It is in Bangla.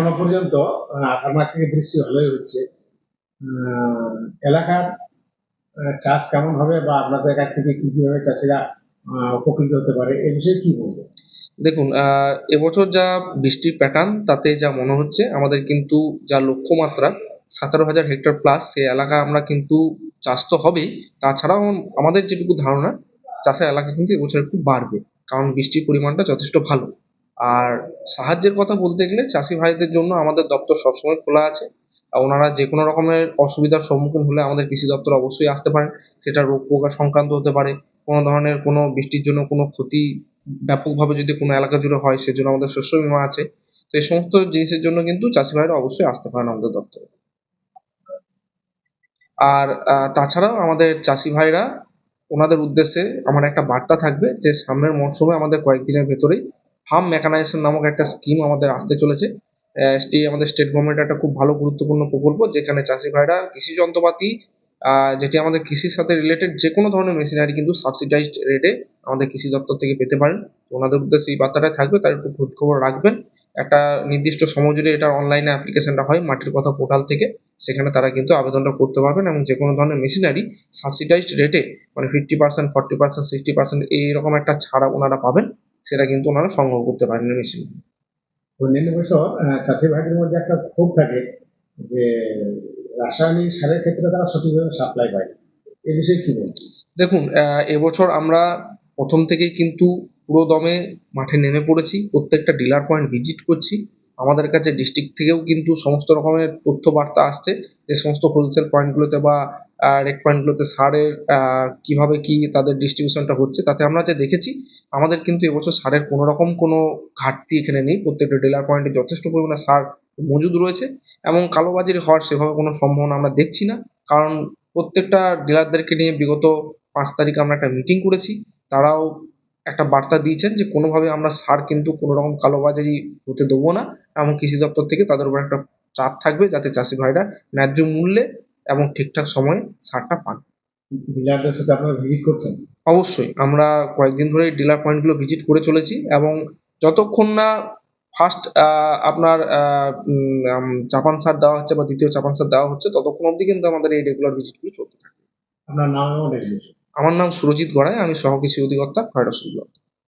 এখনও পর্যন্ত আষাঢ় মাস থেকে বৃষ্টি ভালোই হচ্ছে। এলাকার চাষ কেমন হবে বা আপনাদের কাছ থেকে কি কীভাবে চাষিরা উপকৃত হতে পারে, এ বিষয়ে কি বলব দেখুন এবছর যা বৃষ্টির প্যাটার্ন তাতে যা মনে হচ্ছে, আমাদের কিন্তু যা লক্ষ্যমাত্রা, সতেরো হাজার হেক্টর প্লাস সে এলাকা আমরা কিন্তু চাষ তো হবেই। তাছাড়াও আমাদের যেটুকু ধারণা, চাষের এলাকা কিন্তু এবছর একটু বাড়বে, কারণ বৃষ্টির পরিমাণটা যথেষ্ট ভালো। আর সাহায্যের কথা বলতে গেলে চাষি ভাইদের জন্য আমাদের দপ্তর সবসময় খোলা আছে। ওনারা যে কোনো রকমের অসুবিধার সম্মুখীন হলে আমাদের কৃষি দপ্তর অবশ্যই আসতে পারেন সেটা রোগ পোকা সংক্রান্ত হতে পারে, কোনো ধরনের কোনো বৃষ্টির জন্য কোনো ক্ষতি ব্যাপকভাবে যদি কোনো এলাকা জুড়ে হয়, সেজন্য আমাদের শস্য বীমা আছে। তো এই সমস্ত জিনিসের জন্য কিন্তু চাষি ভাইরা অবশ্যই আসতে পারেন আমাদের দপ্তরে। আর তাছাড়াও আমাদের চাষি ভাইরা ওনাদের উদ্দেশ্যে আমার একটা বার্তা থাকবে যে সামনের মরশুমে আমাদের কয়েকদিনের ভেতরেই ফার্ম মেকানাইজেশন নামক একটা স্কিম আমাদের আসতে চলেছে। আমাদের স্টেট গভর্নমেন্টের একটা খুব ভালো গুরুত্বপূর্ণ প্রকল্প, যেখানে চাষি ভাইরা, কৃষি যন্ত্রপাতি যেটি আমাদের কৃষির সাথে রিলেটেড যে কোনো ধরনের মেশিনারি কিন্তু সাবসিডাইজড রেটে আমাদের কৃষি দপ্তর থেকে পেতে পারেন। ওনাদের উদ্দেশ্যে এই বার্তাটা থাকবে, তার একটু খোঁজ খবর রাখবেন। একটা নির্দিষ্ট সময় জুড়ে এটা অনলাইনে অ্যাপ্লিকেশনটা হয় মাটির কথা পোর্টাল থেকে, সেখানে তারা কিন্তু আবেদনটা করতে পারবেন এবং যে কোনো ধরনের মেশিনারি সাবসিডাইজড রেটে মানে fifty percent forty percent sixty percent এইরকম একটা ছাড়া ওনারা পাবেন। সেটা কিন্তু ওনারা সংগ্রহ করতে পারেন মেশিন অন্যান্য বছর চাষি ভাইদের মধ্যে একটা ক্ষোভ থাকে যে রাসায়নিক সারের ক্ষেত্রে তারা সঠিকভাবে সাপ্লাই পায়। এ বিষয়ে কি দেখুন এবছর আমরা প্রথম থেকেই কিন্তু পুরো দমে মাঠে নেমে পড়েছি প্রত্যেকটা ডিলার পয়েন্ট ভিজিট করছি। আমাদের কাছে ডিস্ট্রিক্ট থেকেও কিন্তু সমস্ত রকমের তথ্য বার্তা আসছে যে সমস্ত হোলসেল পয়েন্টগুলোতে বা রেক পয়েন্টগুলোতে সারের কীভাবে কি তাদের ডিস্ট্রিবিউশনটা হচ্ছে, তাতে আমরা যে দেখেছি, আমাদের কিন্তু এবছর সারের কোনো রকম কোনো ঘাটতি এখানে নেই। প্রত্যেকটা ডিলার পয়েন্টে যথেষ্ট পরিমাণে সার মজুদ রয়েছে এবং কালোবাজারি হওয়ার সেভাবে কোনো সম্ভাবনা আমরা দেখছি না। কারণ প্রত্যেকটা ডিলারদেরকে নিয়ে বিগত পাঁচ তারিখে আমরা একটা মিটিং করেছি। তারাও একটা বার্তা দিয়েছেন যে কোনোভাবে আমরা সার কিন্তু কোনো রকম কালোবাজারি হতে দেবো না এবং কৃষি দপ্তর থেকে তাদের উপর একটা চাপ থাকবে যাতে চাষি ভাইরা ন্যায্য মূল্যে এবং ঠিকঠাক সময়ে সারটা পান। ডিলারদের সাথে আপনারা ভিজিট করছেন? অবশ্যই আমরা কয়েকদিন ধরে ডিলার পয়েন্টগুলো ভিজিট করে চলেছি এবং যতক্ষণ না ফার্স্ট আপনার চাপান সার দেওয়া হচ্ছে বা দ্বিতীয় চাপান সার দেওয়া হচ্ছে ততক্ষণ অবধি কিন্তু আমাদের এই রেগুলার ভিজিটগুলো চলতে থাকে। আপনার নাম আমার নাম সুরজিৎ গড়াই আমি সহ কৃষি অধিকর্তা খয়রাসুল ব্লক